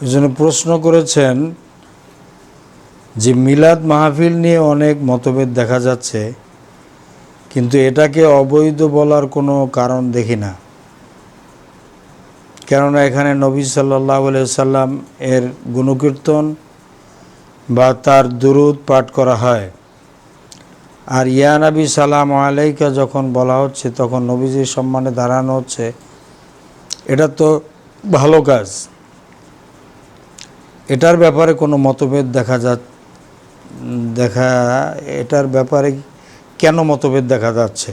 এই জন্য প্রশ্ন করেছেন যে মিলাদ মাহফিল নিয়ে অনেক মতভেদ দেখা যাচ্ছে, কিন্তু এটাকে অবৈধ বলার কোনো কারণ দেখি না। কেননা এখানে নবী সাল্লাহ সাল্লাম এর গুণকীর্তন বা তার দুরুদ পাঠ করা হয়। আর ইয়া নবী সালাম আলাইকা যখন বলা হচ্ছে, তখন নবীজির সম্মানে দাঁড়ানো হচ্ছে। এটা তো ভালো কাজ। এটার ব্যাপারে কোনো মতভেদ দেখা যা দেখা, এটার ব্যাপারে কেন মতভেদ দেখা যাচ্ছে?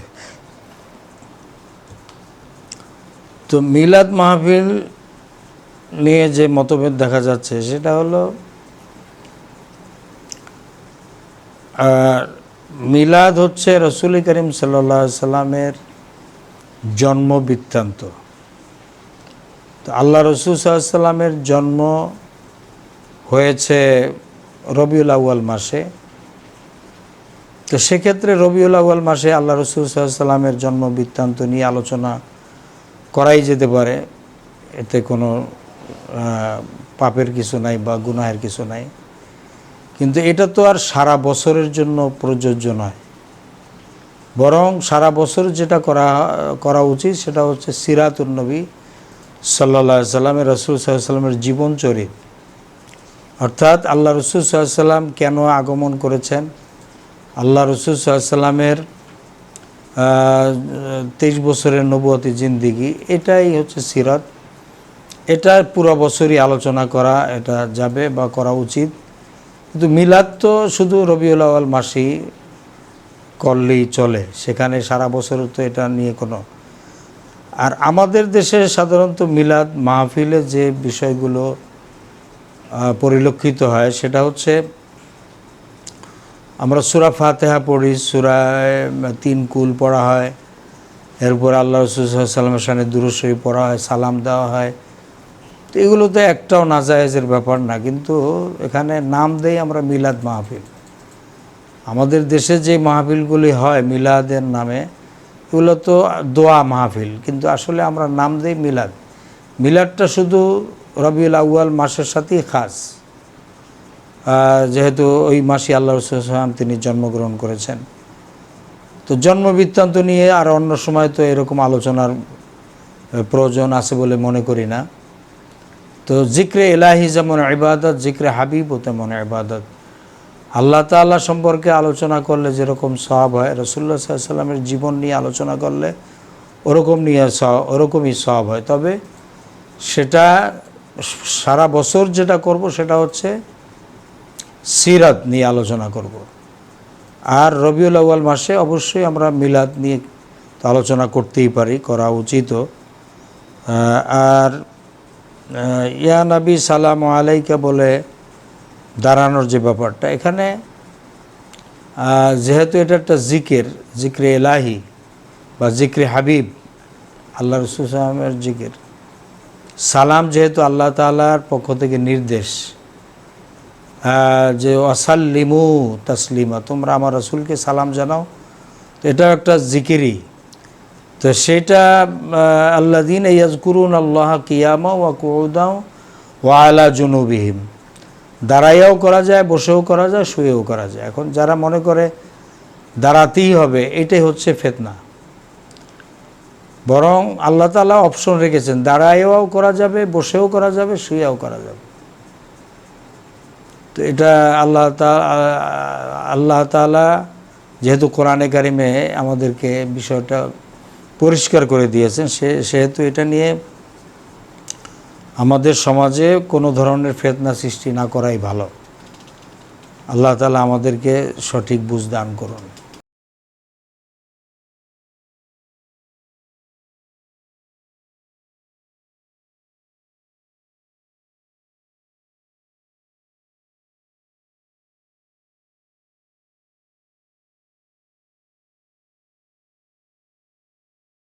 তো মিলাদ মাহফিল নিয়ে যে মতভেদ দেখা যাচ্ছে, সেটা হলো মিলাদ হচ্ছে রসুল করিম সাল্লা সাল্লামের জন্ম বৃত্তান্ত। তো আল্লাহ রসুল সাল্লামের জন্ম হয়েছে রবিউল আউয়াল মাসে। তো সেক্ষেত্রে রবিউল আউয়াল মাসে আল্লাহ রসুল সাল্লামের জন্ম বৃত্তান্ত নিয়ে আলোচনা করাই যেতে পারে। এতে কোনো পাপের কিছু নাই বা গুনাহের কিছু নাই। কিন্তু এটা তো আর সারা বছরের জন্য প্রযোজ্য নয়। বরং সারা বছর যেটা করা করা উচিত সেটা হচ্ছে সিরাতুল নবী সাল্লা সাল্লামের রসুল সাল্লামের জীবন চরিত অর্থাৎ আল্লাহ রসুল সাল্লাম কেন আগমন করেছেন? আল্লাহ রসুল সাল্লামের তেইশ বছরের নবতী জিন্দিগি, এটাই হচ্ছে সিরাত। এটা পুরো বছরই আলোচনা করা, এটা যাবে বা করা উচিত। কিন্তু মিলাদ তো শুধু রবিউল আওয়াল মাসেই করলেই চলে, সেখানে সারা বছর তো এটা নিয়ে কোনো। আর আমাদের দেশে সাধারণত মিলাদ, মাহফিলে যে বিষয়গুলো পরিলক্ষিত হয়, সেটা হচ্ছে আমরা সুরা ফাতেহা পড়ি, সুরায় তিন কুল পড়া হয়, এরপর আল্লাহ রসুলামের সামনে দুরুশরী পড়া হয়, সালাম দেওয়া হয়। তো এগুলো তো একটাও নাজায়েজের ব্যাপার না, কিন্তু এখানে নাম দেই আমরা মিলাদ মাহফিল। আমাদের দেশে যে মাহফিলগুলি হয় মিলাদের নামে, এগুলো তো দোয়া মাহফিল, কিন্তু আসলে আমরা নাম দেই মিলাদ। মিলাদটা শুধু রবিউল আউয়াল মাসের সাথেই খাস। যেহেতু ওই মাসে আল্লাহ রসুলাম তিনি জন্মগ্রহণ করেছেন। তো জন্ম বৃত্তান্ত নিয়ে আর অন্য সময় তো এরকম আলোচনার প্রয়োজন আছে বলে মনে করি না। তো জিক্রে এলাহি যেমন ইবাদত, জিক্রে হাবিবও তেমন ইবাদত। আল্লাহ তাআলা সম্পর্কে আলোচনা করলে যেরকম সব হয় রসুল্লা সাল্লামের জীবন নিয়ে আলোচনা করলে ওরকম নিয়ে ওরকমই সব হয়। তবে সেটা সারা বছর যেটা করব সেটা হচ্ছে সিরাত নিয়ে আলোচনা করব। আর রবিউল আউয়াল মাসে অবশ্যই আমরা মিলাদ নিয়ে আলোচনা করতেই পারি করা উচিতও আহ, আর ইয়া নবী সালাম আলাইকা বলে দাঁড়ানোর যে ব্যাপারটা এখানে যেহেতু এটা একটা জিকের জিক্রে এলাহি বা জিক্রে হাবিব আল্লাহ রসুল সালামের জিকের সালাম যেহেতু আল্লাহ তাআলার পক্ষ থেকে নির্দেশ যে অসাল্লিমু তাসলিমা, তোমরা আমার রসুলকে সালাম জানাও। তো এটা একটা জিকিরি। তো সেটা আল্লা দিন ইয়াজকুরুন আল্লাহ কিয়ামা ওয়া কুদাও ওয়া আলা জুনুবিহিম। দাঁড়াইয়াও করা যায়, বসেও করা যায়, শুয়েও করা যায়। এখন যারা মনে করে দাঁড়াতেই হবে, এটাই হচ্ছে ফেতনা। বরং আল্লাহ তালা অপশন রেখেছেন দাঁড়াইয়াও করা যাবে, বসেও করা যাবে, শুয়েও করা যাবে। তো এটা আল্লাহ তা, আল্লাহ তালা যেহেতু কোরআনে কারিমে আমাদেরকে বিষয়টা পরিষ্কার করে দিয়েছেন, সে, সেহেতু এটা নিয়ে আমাদের সমাজে কোনো ধরনের ফেতনা সৃষ্টি না করাই ভালো। আল্লাহ তালা আমাদেরকে সঠিক বুঝ দান করুন।